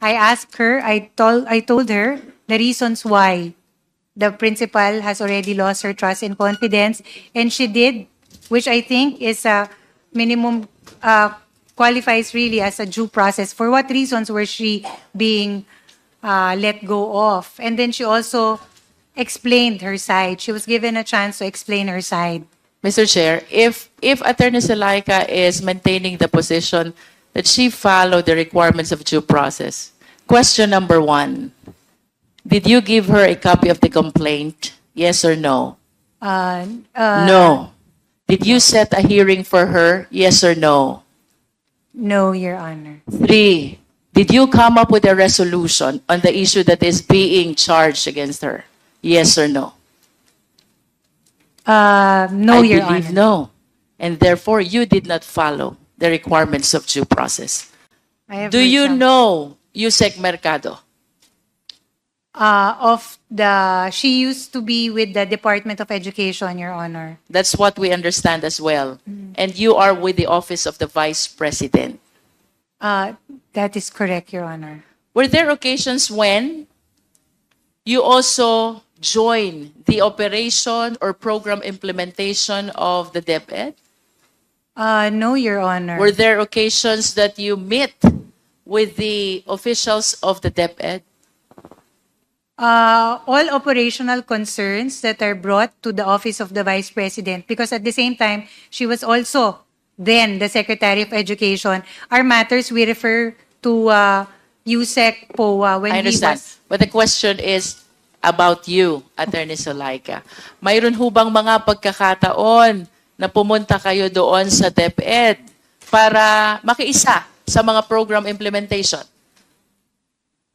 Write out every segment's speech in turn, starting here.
I asked her, I told, I told her the reasons why the principal has already lost her trust and confidence, and she did, which I think is a minimum, uh, qualifies really as a due process. For what reasons were she being uh, let go of? And then she also explained her side. She was given a chance to explain her side. Mr. Chair, if, if Attorney Salaika is maintaining the position that she followed the requirements of due process, question number one, did you give her a copy of the complaint? Yes or no? Uh, uh, No. Did you set a hearing for her? Yes or no? No, Your Honor. Three, did you come up with a resolution on the issue that is being charged against her? Yes or no? Uh, no, I Your believe Honor. no. And therefore, you did not follow the requirements of due process. I have Do you know Yusek Mercado? Uh, of the, she used to be with the Department of Education, Your Honor. That's what we understand as well. Mm-hmm. And you are with the office of the vice president. Uh, that is correct, Your Honor. Were there occasions when you also joined the operation or program implementation of the DepEd? Uh, no, Your Honor. Were there occasions that you met with the officials of the DepEd? Uh, all operational concerns that are brought to the office of the Vice President, because at the same time, she was also then the Secretary of Education, are matters we refer to uh, USEC POA when I he understand. was But the question is about you, Attorney Solaika. Mayroon ho bang mga pagkakataon na pumunta kayo doon sa DepEd para makiisa sa mga program implementation?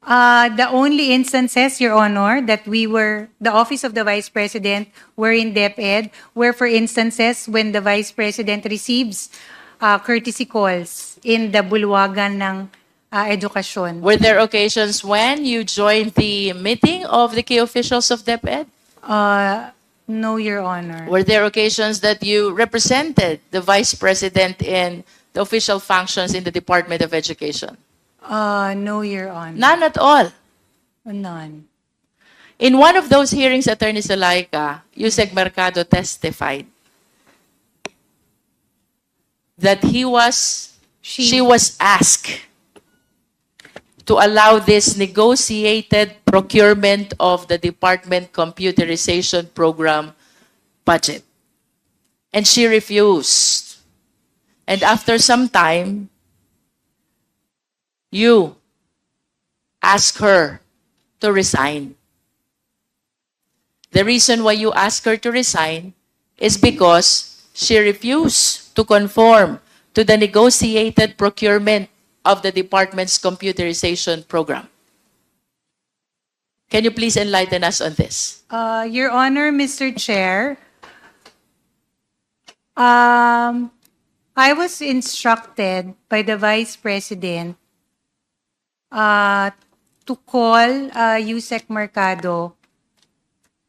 Uh, the only instances, Your Honor, that we were, the Office of the Vice President were in DepEd were for instances when the Vice President receives uh, courtesy calls in the bulwagan ng uh, edukasyon. Were there occasions when you joined the meeting of the key officials of DepEd? Uh, no, Your Honor. Were there occasions that you represented the Vice President in the official functions in the Department of Education? Uh, no, Your Honor. None at all. None. In one of those hearings, Attorney Salaika, Yusek Mercado testified that he was, She- she was asked to allow this negotiated procurement of the department computerization program budget. And she refused. And after some time, you ask her to resign. The reason why you ask her to resign is because she refused to conform to the negotiated procurement of the department's computerization program. Can you please enlighten us on this? Uh, Your Honor, Mr. Chair, um, I was instructed by the Vice President uh, to call uh, Yusek Mercado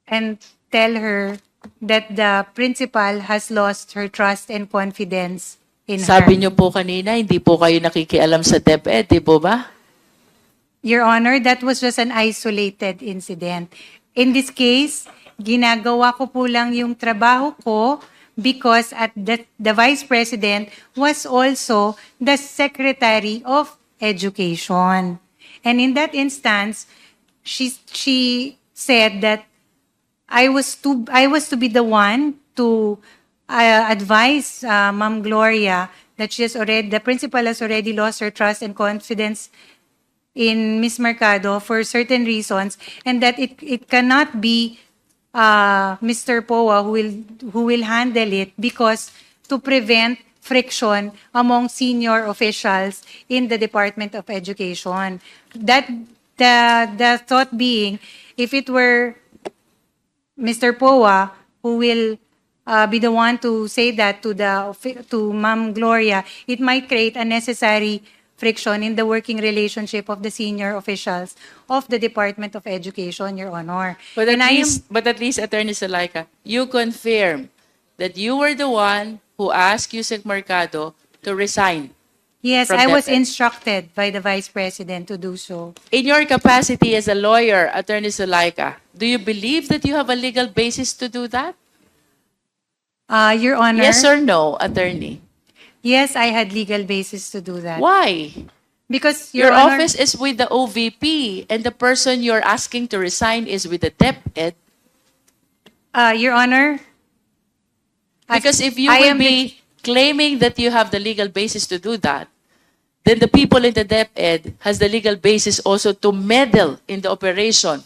and tell her that the principal has lost her trust and confidence in Sabi niyo po kanina, hindi po kayo nakikialam sa DepEd, di po ba? Your Honor, that was just an isolated incident. In this case, ginagawa ko po lang yung trabaho ko because at the, the Vice President was also the Secretary of Education. And in that instance, she, she said that I was to I was to be the one to uh, advise uh, Ma'am Gloria that she has already the principal has already lost her trust and confidence in Miss Mercado for certain reasons and that it it cannot be uh, Mr. Poa who will who will handle it because to prevent friction among senior officials in the Department of Education. That the the thought being if it were Mr. Poa, who will uh, be the one to say that to the to Ma'am Gloria, it might create unnecessary friction in the working relationship of the senior officials of the Department of Education, Your Honor. But at And I am- least, but at least, Attorney Salaika, you confirm that you were the one who asked Yusek Mercado to resign. Yes, I was DepEd. instructed by the Vice President to do so. In your capacity as a lawyer, Attorney Zulaika, do you believe that you have a legal basis to do that? Uh, Your Honor. Yes or no, Attorney? Yes, I had legal basis to do that. Why? Because Your, Your Honor, office is with the OVP and the person you're asking to resign is with the DepEd. uh, Your Honor. as- Because if you I will am the- be claiming that you have the legal basis to do that, then the people in the DepEd has the legal basis also to meddle in the operation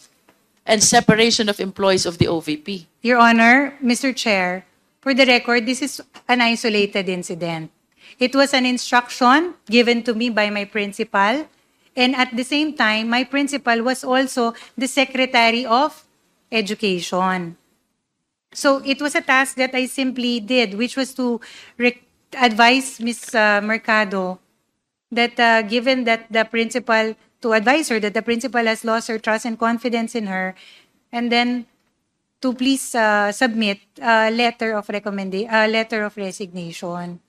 and separation of employees of the OVP. Your Honor, Mr. Chair, for the record, this is an isolated incident. It was an instruction given to me by my principal, and at the same time, my principal was also the Secretary of Education. So it was a task that I simply did, which was to advise Ms. uh, Mercado that uh, given that the principal, to advise her that the principal has lost her trust and confidence in her, and then to please uh, submit a letter of recommendation, a letter of resignation.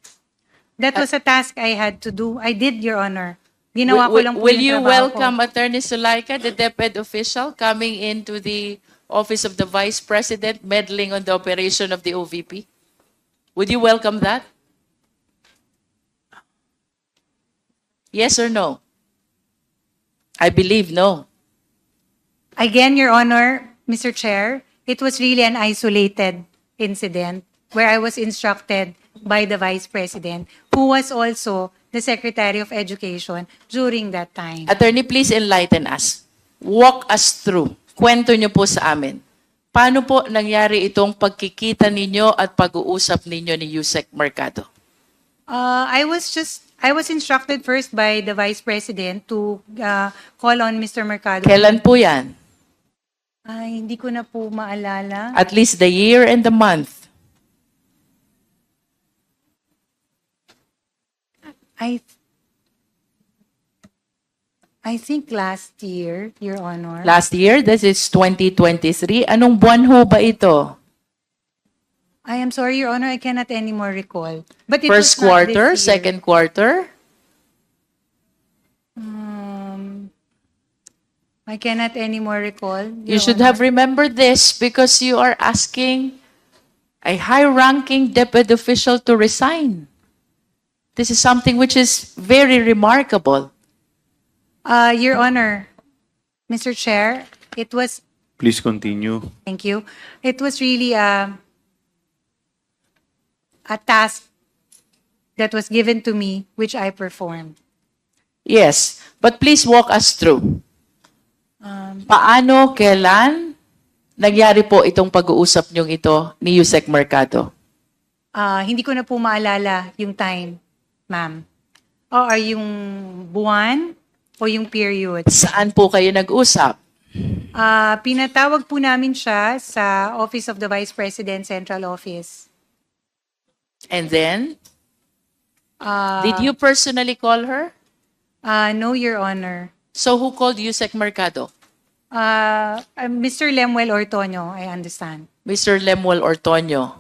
That was a task I had to do. I did, Your Honor. Ginawa ko Will, lang po will yung you trabaho ko. welcome Attorney Sulaika, the DepEd official, coming into the office of the Vice President, meddling on the operation of the OVP? Would you welcome that? Yes or no? I believe no. Again, Your Honor, Mr. Chair, it was really an isolated incident where I was instructed by the Vice President, who was also the Secretary of Education during that time. Attorney, please enlighten us. Walk us through. Kwento niyo po sa amin. Paano po nangyari itong pagkikita ninyo at pag-uusap ninyo ni Yusek Mercado? Uh, I was just, I was instructed first by the Vice President to uh, call on Mr. Mercado. Kailan po yan? Ay, hindi ko na po maalala. At least the year and the month. I I think last year, Your Honor. Last year, this is 2023. Anong buwan ho ba ito? I am sorry, Your Honor, I cannot anymore recall. But it First was not quarter, this year. second quarter? I cannot anymore recall. You Your should Honor. have remembered this because you are asking a high-ranking DepEd official to resign. This is something which is very remarkable. Uh, Your Honor, Mr. Chair, it was Please continue. Thank you. It was really a, a task that was given to me, which I performed. Yes, but please walk us through. Paano, kailan, nangyari po itong pag-uusap niyong ito ni Yusek Mercado? Ah, hindi ko na po maalala yung time, ma'am. O or yung buwan o yung period. Saan po kayo nag-usap? Ah, pinatawag po namin siya sa Office of the Vice President Central Office. And then, Ah, did you personally call her? ah, no, Your Honor. So who called you, Yusek Mercado? Ah, Mr. Lemuel Ortonio, I understand. Mr. Lemuel Ortonio.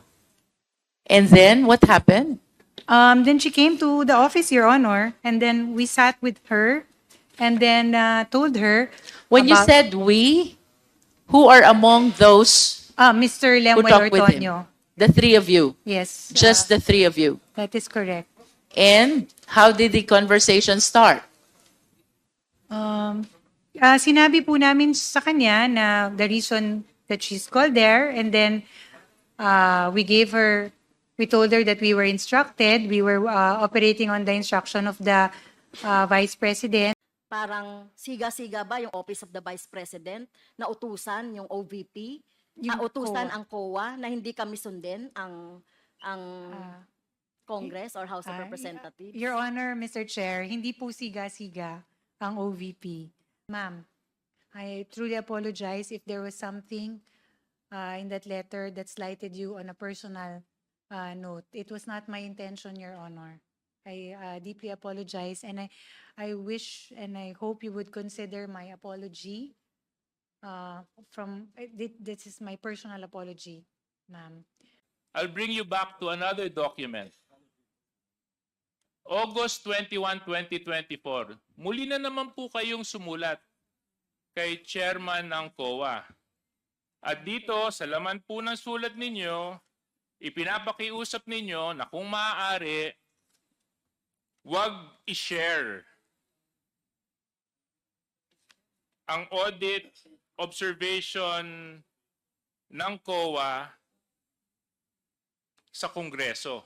And then, what happened? Um, then she came to the office, Your Honor, and then we sat with her and then uh, told her When you about- said we, who are among those Ah, Mr. who Lemuel talked with him? Ortonio. The three of you. Yes. Just uh, the three of you. that is correct. And how did the conversation start? Um, ah, sinabi po namin sa kanya na the reason that she's called there and then uh, we gave her, we told her that we were instructed, we were uh, operating on the instruction of the uh, Vice President. parang siga-siga ba yung Office of the Vice President na utusan yung OVP, Yung ah, utusan COA. ang COA na hindi kami sundin ang ang Ah, Congress or House of Representatives. Your Honor, Mr. Chair, hindi po siga-siga ang OVP. Ma'am, I truly apologize if there was something uh, in that letter that slighted you on a personal uh, note. It was not my intention, Your Honor. I uh, deeply apologize and I, I wish and I hope you would consider my apology uh, from, uh, this is my personal apology, ma'am. I'll bring you back to another document. August 21, 2024, muli na naman po kayong sumulat kay chairman ng COA. At dito, sa laman po ng sulat ninyo, ipinapakiusap ninyo na kung maaari, wag i-share ang audit observation ng COA sa Kongreso.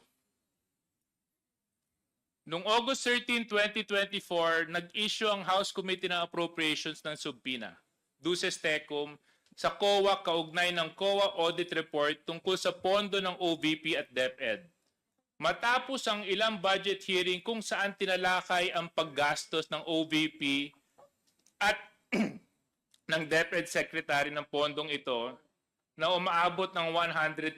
Noong August 13, 2024, nag-issue ang House Committee ng Appropriations ng subpoena, Duces Tecum, sa COA kaugnay ng COA Audit Report tungkol sa pondo ng OVP at DepEd. Matapos ang ilang budget hearing kung saan tinalakay ang paggastos ng OVP at ng DepEd Secretary ng pondong ito na umaabot ng 125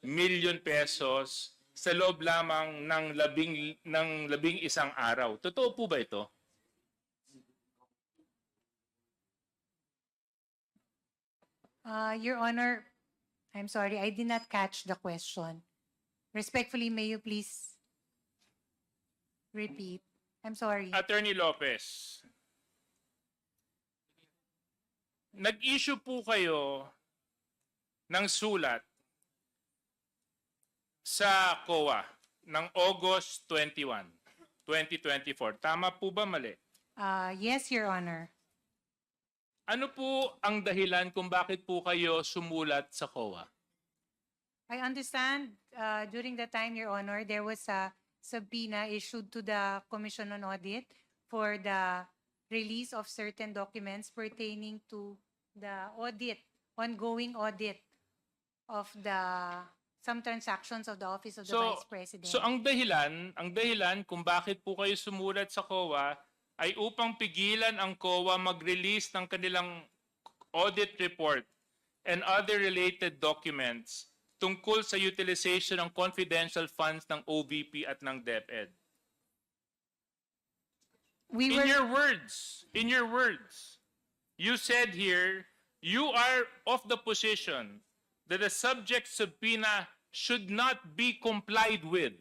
million pesos sa loob lamang ng labing, ng labing isang araw. Totoo po ba ito? Uh, Your Honor, I'm sorry, I did not catch the question. Respectfully, may you please repeat? I'm sorry. Attorney Lopez, nag-issue po kayo ng sulat sa COA ng August 21, 2024. Tama po ba mali? Uh, yes, Your Honor. Ano po ang dahilan kung bakit po kayo sumulat sa COA? I understand uh, during the time, Your Honor, there was a subpoena issued to the Commission on Audit for the release of certain documents pertaining to the audit, ongoing audit of the some transactions of the Office of the So, Vice President. so ang dahilan, ang dahilan kung bakit po kayo sumulat sa COA ay upang pigilan ang COA mag-release ng kanilang audit report and other related documents tungkol sa utilization ng confidential funds ng OVP at ng DepEd. we In were your words, in your words, you said here, you are of the position that the subject subpoena should not be complied with.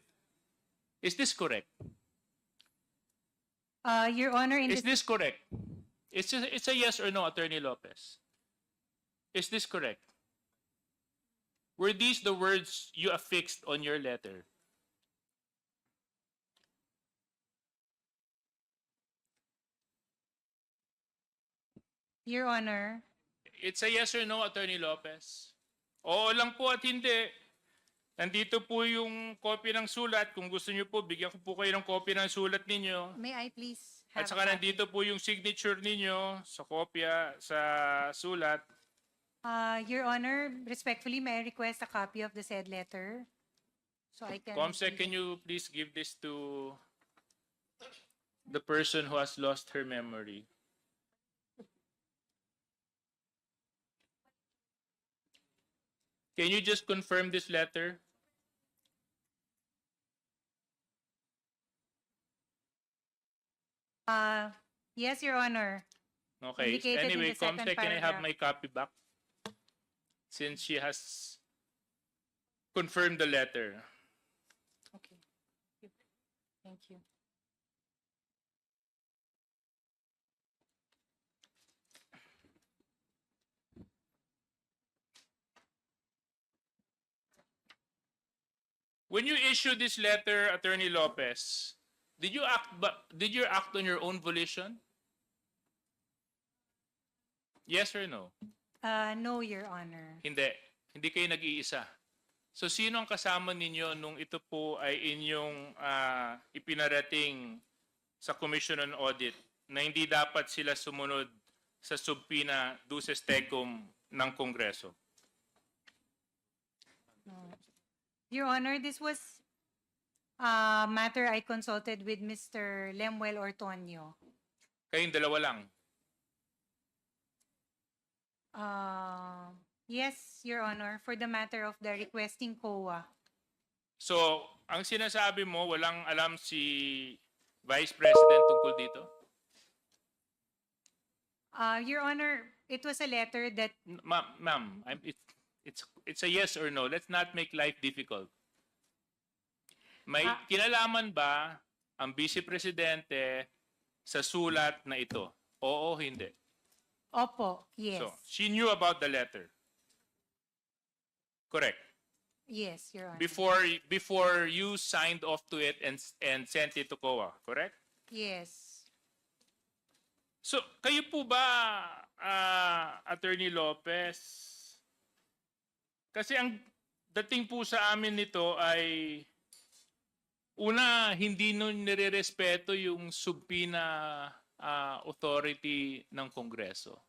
Is this correct? uh, Your Honor, in Is this correct? It's a, it's a yes or no, Attorney Lopez. Is this correct? Were these the words you affixed on your letter? Your Honor, It's a yes or no, Attorney Lopez. Oo lang po at hindi. Nandito po yung copy ng sulat. Kung gusto niyo po, bigyan ko po kayo ng copy ng sulat ninyo. may I please have At saka a copy? nandito po yung signature ninyo sa kopya, sa sulat. Uh, Your Honor, respectfully, may I request a copy of the said letter? So I can... Comsec, can you please give this to the person who has lost her memory? Can you just confirm this letter? Uh, yes, Your Honor. Okay. Indicated in Anyway, the second Comsec, can I have paragraph. my copy back? Since she has confirmed the letter. Okay. Thank you. When you issued this letter, Attorney Lopez, did you act did you act on your own volition? Yes or no? Uh, no, Your Honor. Hindi. Hindi kayo nag-iisa. So sino ang kasama ninyo nung ito po ay inyong ah, ipinarating sa Commission on Audit na hindi dapat sila sumunod sa subpina duces tecum ng Kongreso? Your Honor, this was a matter I consulted with Mr. Lemuel Ortonio. Kayong dalawa lang. Uh, yes, Your Honor, for the matter of the requesting COA. So, ang sinasabi mo, walang alam si Vice President tungkol dito? Uh, Your Honor, it was a letter that N- Ma- ma'am, I'm, it's, it's, it's a yes or no. Let's not make life difficult. May Ah. kinalaman ba ang Vice Presidente sa sulat na ito? Oo, hindi. Opo, yes. So, she knew about the letter. Correct. yes, Your Honor. Before before you signed off to it and and sent it to COA, correct? yes. So, kayo po ba, ah, Attorney Lopez, kasi ang dating po sa amin nito ay, una, hindi nun nire-respeto yung subpoena ah, authority ng Kongreso.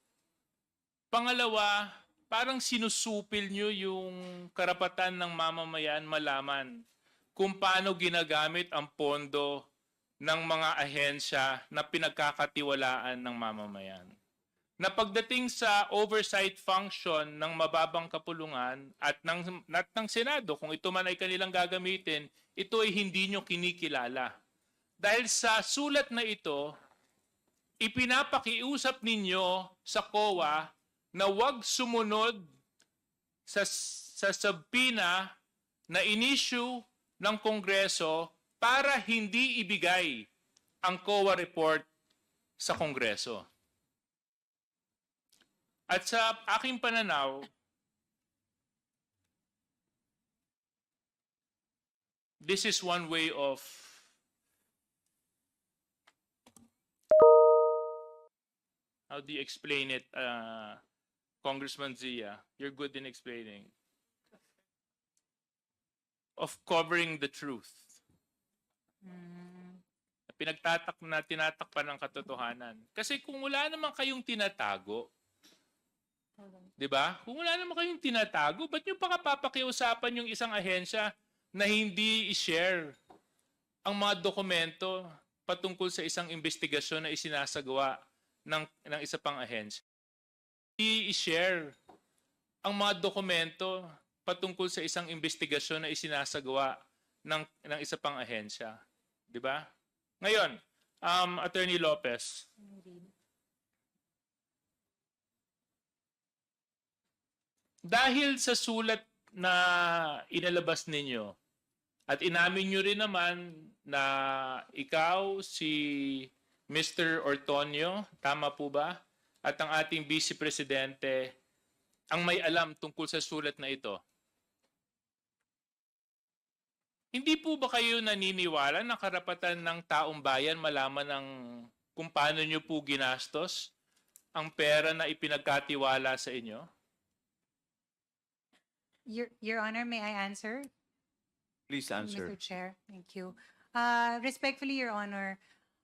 Pangalawa, parang sinusupil nyo yung karapatan ng mamamayan malaman kung paano ginagamit ang pondo ng mga ahensya na pinagkakatiwalaan ng mamamayan. Na pagdating sa oversight function ng mababang kapulungan at ng, at ng Senado, kung ito man ay kanilang gagamitin, ito ay hindi nyo kinikilala. Dahil sa sulat na ito, ipinapakiusap ninyo sa COA na huwag sumunod sa, sa subpoena na inisyu ng Kongreso para hindi ibigay ang COA report sa Kongreso. At sa aking pananaw, this is one way of how do you explain it, uh, Congressman Zia? You're good in explaining. Of covering the truth. Pinagtatak na tinatakpan ng katotohanan. Kasi kung wala naman kayong tinatago, di ba? Kung wala naman kayong tinatago, ba't nyo pa kapapakiusapan yung isang ahensya na hindi i-share ang mga dokumento patungkol sa isang investigasyon na isinasagawa ng, ng isa pang ahensya? I-share ang mga dokumento patungkol sa isang investigasyon na isinasagawa ng, ng isa pang ahensya. Di ba? Ngayon, um, Attorney Lopez, dahil sa sulat na inalabas ninyo at inamin nyo rin naman na ikaw, si Mr. Ortonio, tama po ba? At ang ating Vice Presidente ang may alam tungkol sa sulat na ito. Hindi po ba kayo naniniwala na karapatan ng taong bayan malaman ng kung paano nyo po ginastos ang pera na ipinagkatiwala sa inyo? Your, Your Honor, may I answer? Please answer. Mr. Chair, thank you. Uh, respectfully, Your Honor,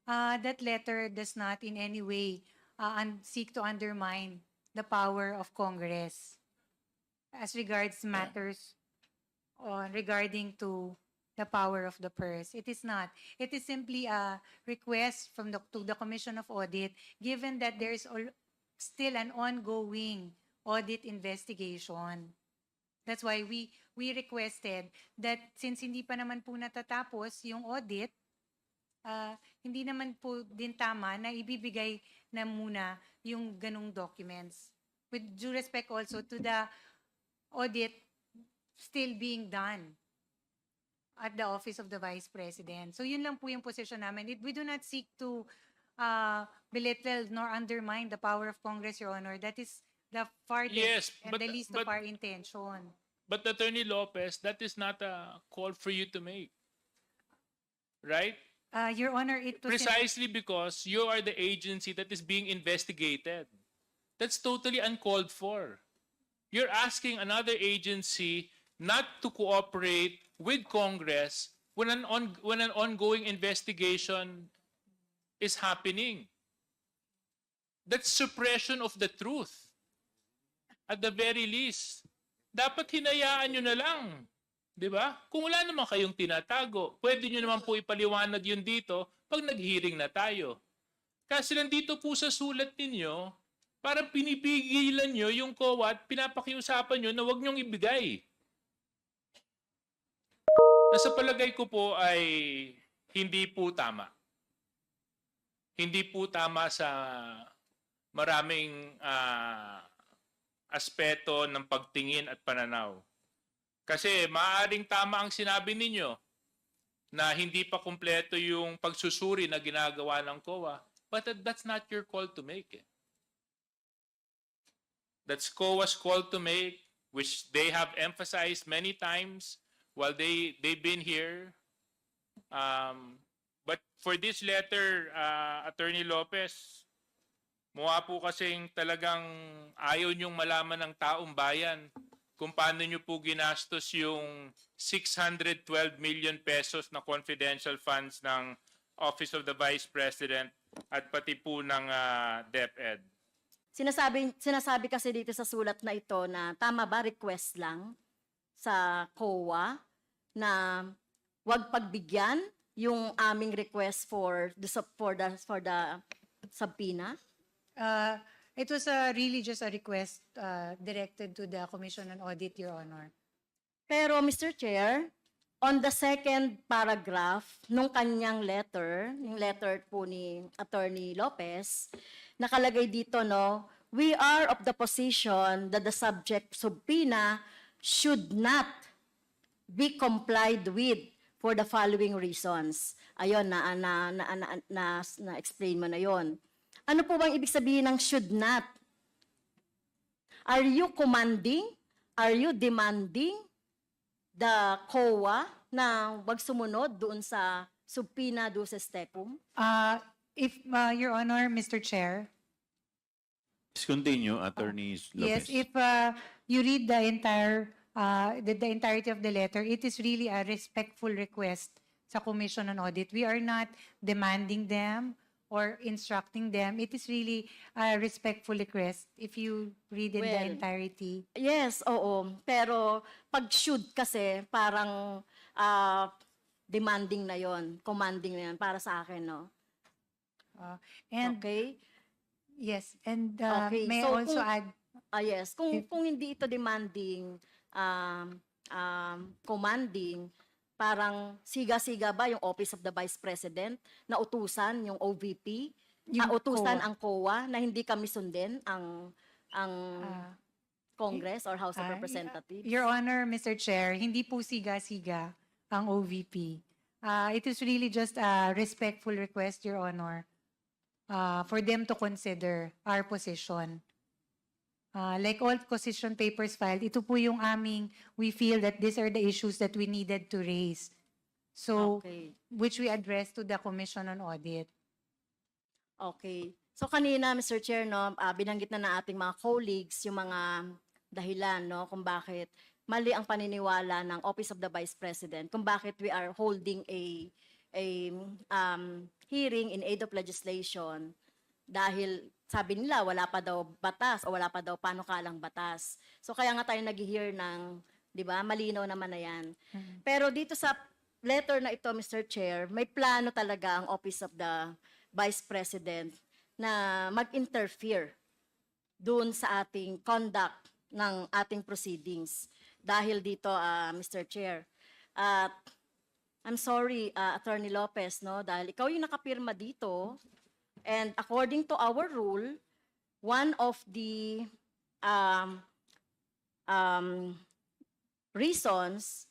uh, that letter does not in any way uh, un- seek to undermine the power of Congress as regards matters uh, regarding to the power of the purse. It is not. It is simply a request from the, to the Commission of Audit, given that there is al- still an ongoing audit investigation. That's why we we requested that since hindi pa naman po natatapos yung audit, ah, hindi naman po din tama na ibibigay na muna yung ganong documents. With due respect also to the audit still being done at the Office of the Vice President. So yun lang po yung position namin. It, we do not seek to uh, belittle nor undermine the power of Congress, Your Honor. That is the farthest Yes, and but- the least but- of our intention. But Attorney Lopez, that is not a call for you to make. Right? Uh, Your Honor, it was... Precisely because you are the agency that is being investigated. That's totally uncalled for. You're asking another agency not to cooperate with Congress when an, on, when an ongoing investigation is happening. That's suppression of the truth. At the very least. Dapat hinayaan nyo na lang. Di ba? Kung wala naman kayong tinatago, pwede nyo naman po ipaliwanag yun dito pag nag-hearing na tayo. Kasi nandito po sa sulat ninyo, parang pinipigilan nyo yung COA at pinapakiusapan nyo na huwag nyong ibigay. Nasa palagay ko po ay hindi po tama. Hindi po tama sa maraming ah, aspeto ng pagtingin at pananaw. Kasi maaaring tama ang sinabi ninyo. na hindi pa kumpleto yung pagsusuri na ginagawa ng COA. But that- that's not your call to make. Eh. That's COA's call to make, which they have emphasized many times while they, they've been here. Um, but for this letter, uh, Attorney Lopez, mukha po kasing talagang ayaw niyong malaman ng taong bayan kung paano niyo po ginastos yung 612 million pesos na confidential funds ng Office of the Vice President at pati po ng ah, DepEd. Sinasabi, sinasabi kasi dito sa sulat na ito na tama ba request lang sa COA na wag pagbigyan yung aming request for the for the for the subpoena? Uh, it was a really just a request uh, directed to the Commission on Audit, Your Honor. Pero Mr. Chair, on the second paragraph nung kanyang letter, yung letter po ni Attorney Lopez, nakalagay dito no, we are of the position that the subject subpoena should not be complied with for the following reasons. Ayun, na, na, na, na, na, na, explain mo na yon. Ano po bang ibig sabihin ng should not? Are you commanding? Are you demanding the COA na wag sumunod doon sa subpoena do sa STECUM? Uh, if, uh, Your Honor, Mr. Chair, Please continue, Attorney Yes, Lopez. if uh, you read the entire, uh, the, the entirety of the letter, it is really a respectful request sa Commission on Audit. We are not demanding them or instructing them. It is really a respectful request if you read in the Well, entirety. Yes, oo. Pero pag should kasi parang ah, demanding na yon, commanding na yon para sa akin, no? Uh, and okay? yes, and uh, Okay, may I so also kung- add, Ah, yes. Kung, If- kung hindi ito demanding, um, um, commanding, parang siga-siga ba yung Office of the Vice President na utusan yung OVP? Yung ah, utusan COA. ang COA na hindi kami sundin ang ang uh, Congress or House of Ah, Representatives? Your Honor, Mr. Chair, hindi po siga-siga ang OVP. Uh, it is really just a respectful request, Your Honor, uh, for them to consider our position. Uh, like all position papers filed, ito po yung aming, we feel that these are the issues that we needed to raise. So, Okay. which we addressed to the Commission on Audit. Okay. So kanina, Mr. Chair, no, ah, binanggit na na ating mga colleagues yung mga dahilan no, kung bakit mali ang paniniwala ng Office of the Vice President, kung bakit we are holding a a um, hearing in aid of legislation dahil sabi nila wala pa daw batas o wala pa daw panukalang batas. So kaya nga tayo nag-hear ng, 'di ba? Malinaw naman na 'yan. Pero dito sa letter na ito, Mr. Chair, may plano talaga ang Office of the Vice President na mag-interfere doon sa ating conduct ng ating proceedings. Dahil dito, ah, Mr. Chair. At I'm sorry, ah, Attorney Lopez, no, dahil ikaw yung nakapirma dito and according to our rule, one of the um, um, reasons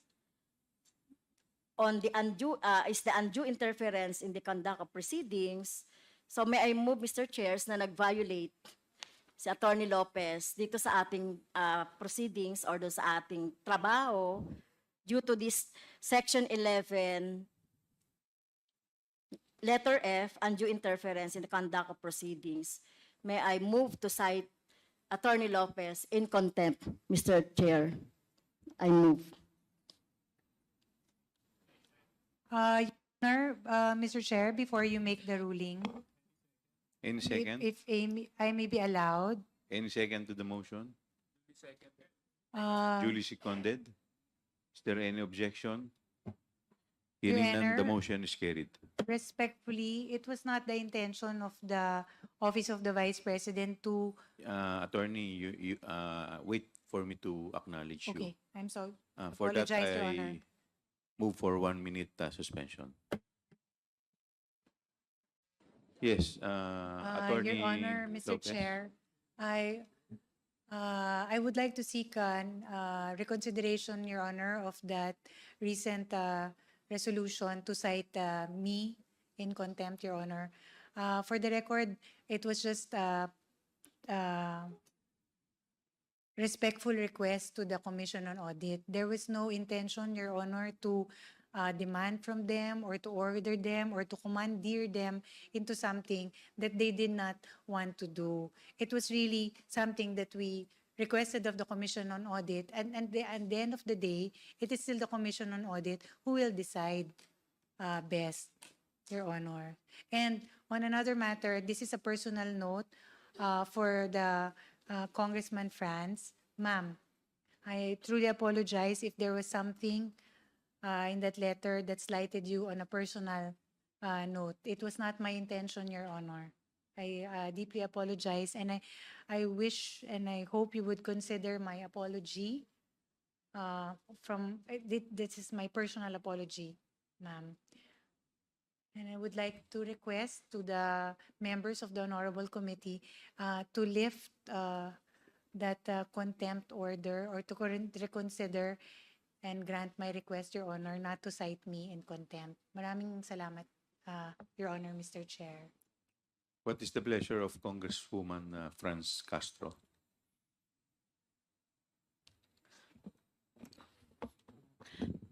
on the undue uh, is the undue interference in the conduct of proceedings. So may I move, Mr. Chairs, na nag-violate si Attorney Lopez dito sa ating uh, proceedings or doon sa ating trabaho due to this Section 11, letter F, undue interference in the conduct of proceedings. May I move to cite Attorney Lopez in contempt, Mr. Chair? I move. Uh, Your Honor, uh, Mr. Chair, before you make the ruling, Any if, second? if I may- I may be allowed, Any second to the motion? uh, Duly seconded? Is there any objection? Your Hearing none, the Honor. motion is carried. Respectfully, it was not the intention of the Office of the Vice President to, Uh, Attorney, you, you, uh, wait for me to acknowledge you. okay, I'm sorry. Uh, For that, Apologize, Your Honor. I move for one minute uh, suspension. Yes, uh, Uh, Attorney Your Honor, Mr. Lopez. Chair, I, uh, I would like to seek an uh, reconsideration, Your Honor, of that recent uh, resolution to cite uh, me in contempt, Your Honor. Uh, For the record, it was just uh, uh, respectful request to the Commission on Audit. There was no intention, Your Honor, to uh, demand from them or to order them or to commandeer them into something that they did not want to do. It was really something that we requested of the Commission on Audit. And, and the, at the end of the day, it is still the Commission on Audit who will decide uh, best, Your Honor. And on another matter, this is a personal note uh, for the uh, Congressman Franz. Ma'am, I truly apologize if there was something uh, in that letter that slighted you on a personal uh, note. It was not my intention, Your Honor. I uh, deeply apologize, and I, I wish and I hope you would consider my apology. Uh, from thi- this is my personal apology, ma'am. And I would like to request to the members of the honorable committee uh, to lift uh, that uh, contempt order or to reconsider and grant my request, Your Honor, not to cite me in contempt. Maraming salamat, uh, Your Honor, Mr. Chair. What is the pleasure of Congresswoman uh, Franz Castro?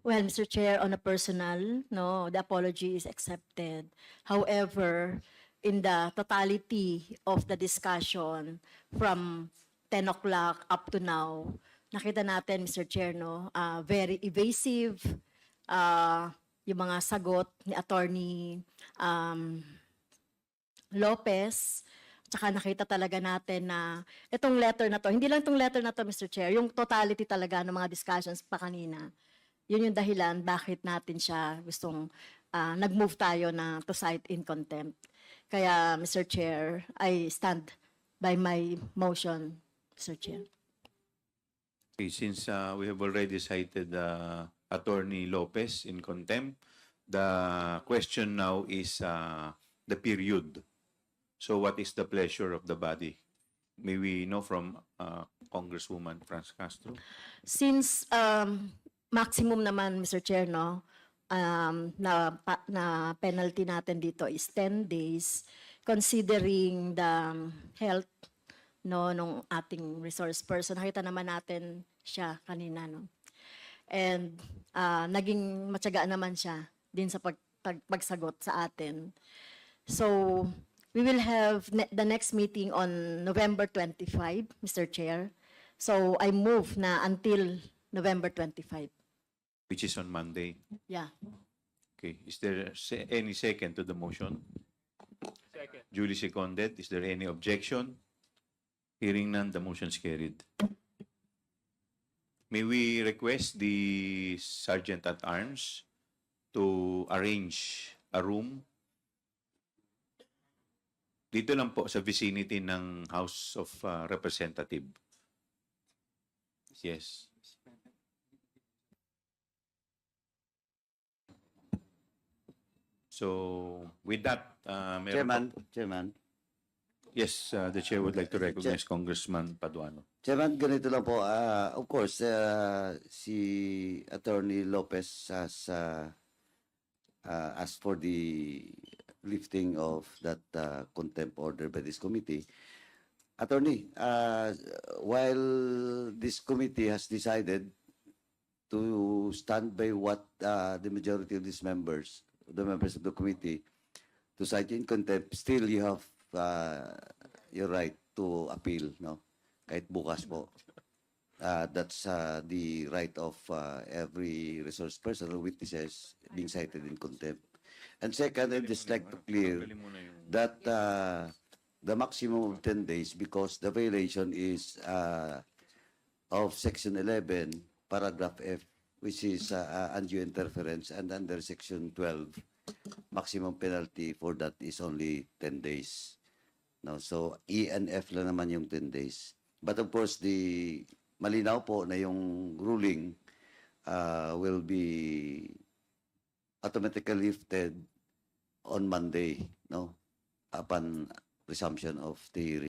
Well, Mr. Chair, on a personal, no, the apology is accepted. However, in the totality of the discussion from 10 o'clock up to now, nakita natin, Mr. Chair, no, ah, very evasive, ah, yung mga sagot ni Attorney um, Lopez, Tsaka nakita talaga natin na itong letter na to, hindi lang itong letter na to, Mr. Chair, yung totality talaga ng mga discussions pa kanina, yun yung dahilan bakit natin siya gustong ah, nag-move tayo na to cite in contempt. Kaya, Mr. Chair, I stand by my motion, Mr. Chair. Okay, since uh, we have already cited uh, Attorney Lopez in contempt, the question now is uh, the period. So what is the pleasure of the body? May we know from uh, Congresswoman Franz Castro? Since um, maximum naman, Mr. Chair, no, um, na, pa- na penalty natin dito is 10 days, considering the um, health no nung ating resource person. Nakita naman natin siya kanina, no. And ah, naging matyagaan naman siya din sa pag, pag- pagsagot sa atin. So, we will have ne- the next meeting on November 25, Mr. Chair. So, I move na until November 25. Which is on Monday. Yeah. Okay, is there se- any second to the motion? Second. Duly seconded. Is there any objection? Hearing none, the motion is carried. May we request the Sergeant at Arms to arrange a room dito lang po sa vicinity ng House of uh, Representative. Yes. So, with that, uh, Chairman, po- Chairman. Yes, uh, the chair would like to recognize Congressman Paduano. Chairman, ganito lang po. ah, of course, ah, si Attorney Lopez has ah, ah, asked for the lifting of that ah, contempt order by this committee. Attorney, ah, while this committee has decided to stand by what ah, the majority of these members, the members of the committee, to cite in contempt, still you have uh, your right to appeal, no? Kahit bukas po. Uh, that's uh, the right of uh, every resource person or witnesses being cited in contempt. And second, I'd just like to clear that uh, the maximum of 10 days because the violation is uh, of Section 11, Paragraph F, which is uh, uh, undue interference, and under Section 12, maximum penalty for that is only 10 days. No, so E and F lang naman yung 10 days. But of course, the malinaw po na yung ruling uh, will be automatically lifted on Monday, no? Upon resumption of the